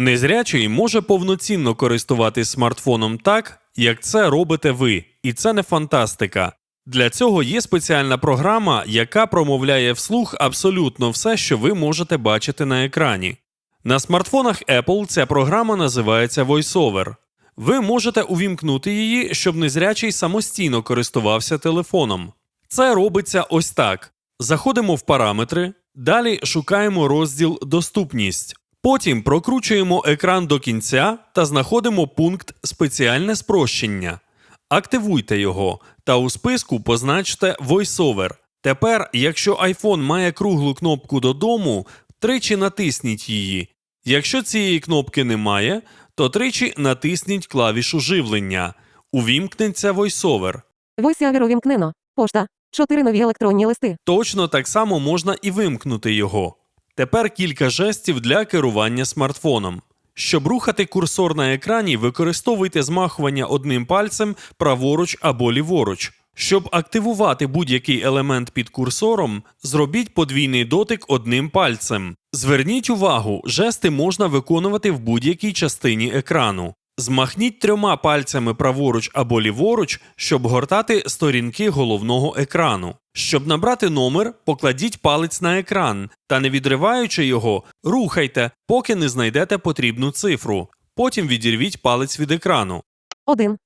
Незрячий може повноцінно користуватись смартфоном так, як це робите ви, і це не фантастика. Для цього є спеціальна програма, яка промовляє вслух абсолютно все, що ви можете бачити на екрані. На смартфонах Apple ця програма називається VoiceOver. Ви можете увімкнути її, щоб незрячий самостійно користувався телефоном. Це робиться ось так: заходимо в параметри, далі шукаємо розділ Доступність. Потім прокручуємо екран до кінця та знаходимо пункт Спеціальне спрощення. Активуйте його та у списку позначте VoiceOver. Тепер, якщо iPhone має круглу кнопку додому, тричі натисніть її. Якщо цієї кнопки немає, то тричі натисніть клавішу живлення. Увімкнеться VoiceOver. Войсявер увімкнено. Пошта. Чотири нові електронні листи. Точно так само можна і вимкнути його. Тепер кілька жестів для керування смартфоном. Щоб рухати курсор на екрані, використовуйте змахування одним пальцем праворуч або ліворуч. Щоб активувати будь-який елемент під курсором, зробіть подвійний дотик одним пальцем. Зверніть увагу, жести можна виконувати в будь-якій частині екрану. Змахніть трьома пальцями праворуч або ліворуч, щоб гортати сторінки головного екрану. Щоб набрати номер, покладіть палець на екран та, не відриваючи його, рухайте, поки не знайдете потрібну цифру. Потім відірвіть палець від екрану. Один.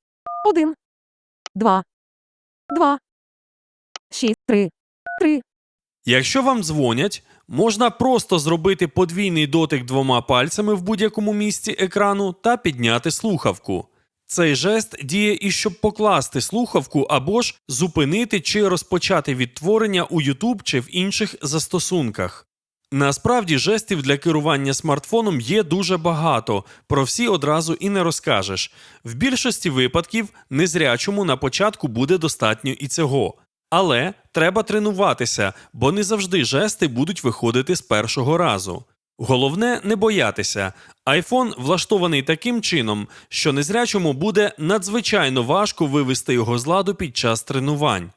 Один. Два. Два. Шість. Три. Три. Якщо вам дзвонять, можна просто зробити подвійний дотик двома пальцями в будь-якому місці екрану та підняти слухавку. Цей жест діє і щоб покласти слухавку або ж зупинити чи розпочати відтворення у YouTube чи в інших застосунках. Насправді жестів для керування смартфоном є дуже багато, про всі одразу і не розкажеш. В більшості випадків незрячому на початку буде достатньо і цього. Але треба тренуватися, бо не завжди жести будуть виходити з першого разу. Головне не боятися. Айфон влаштований таким чином, що незрячому буде надзвичайно важко вивести його з ладу під час тренувань.